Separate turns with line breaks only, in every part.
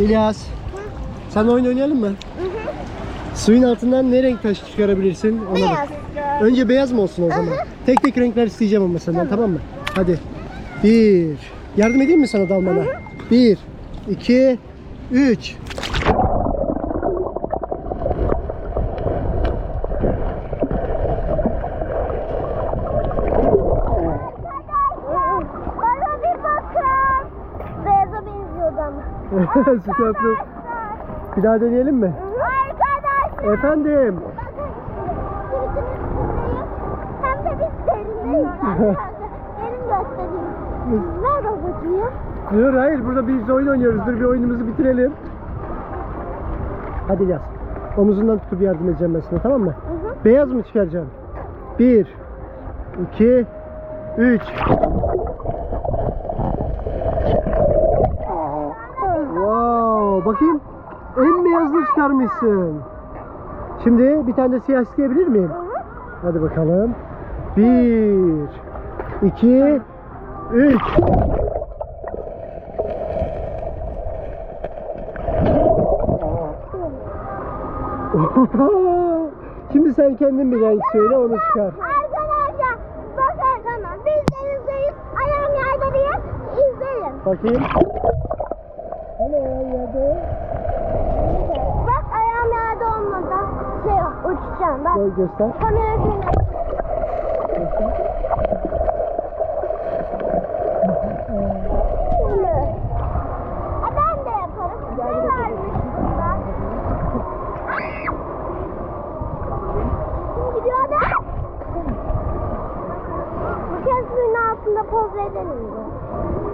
İlyas. Sen oyun oynayalım mı? Suyun altından ne renk taş çıkarabilirsin? Ona bak.
Beyaz.
Önce beyaz mı olsun o zaman? Tek tek renkler isteyeceğim ama senden tamam mı? Hadi. Bir. Yardım edeyim mi sana dalmana? Bir, iki, üç.
Bana bir bakın. Beyaza benziyordu ama.
Sıkıntı. Bir daha deneyelim mi?
Arkadaşlar.
Efendim.
Bakın. Hem de biz derindeyiz arkadaşlar. Göstereyim. Ver babacığım.
Dur hayır burada biz oyun oynuyoruz. Dur bir oyunumuzu bitirelim. Hadi yaz. Omuzundan tutup yardım edeceğim ben sana tamam mı?
Hı hı.
Beyaz mı çıkaracağım? Bir, iki, üç. Bakayım. En beyazını çıkarmışsın. Şimdi bir tane de siyah isteyebilir miyim? Hadi bakalım. Bir, iki, üç. Şimdi sen kendin bir renk söyle onu çıkar.
Arkadaşlar bakın bana. Biz denizdeyiz. Ayağım yerde diye izleyin.
Bakayım. Hani yerde?
Bak ayağım yerde olmadan şey uçacağım. Bak
Gel göster.
kamera şöyle.
göster.
Şöyle.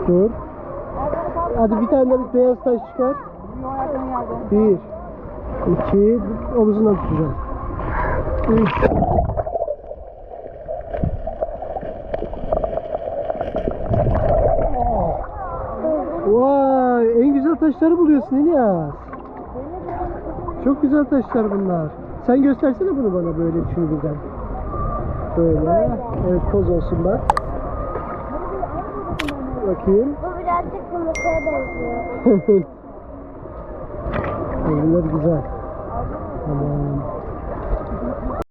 Dur. Hadi bir tane de beyaz taş çıkar. Bir, iki, omuzundan tutacağım. Üç. Vay, en güzel taşları buluyorsun İlyas. Çok güzel taşlar bunlar. Sen göstersene bunu bana böyle şuradan. Böyle. Evet poz olsun bak. Bakayım.
Birazcık yumurtaya benziyor.
Bunlar güzel. Tamam.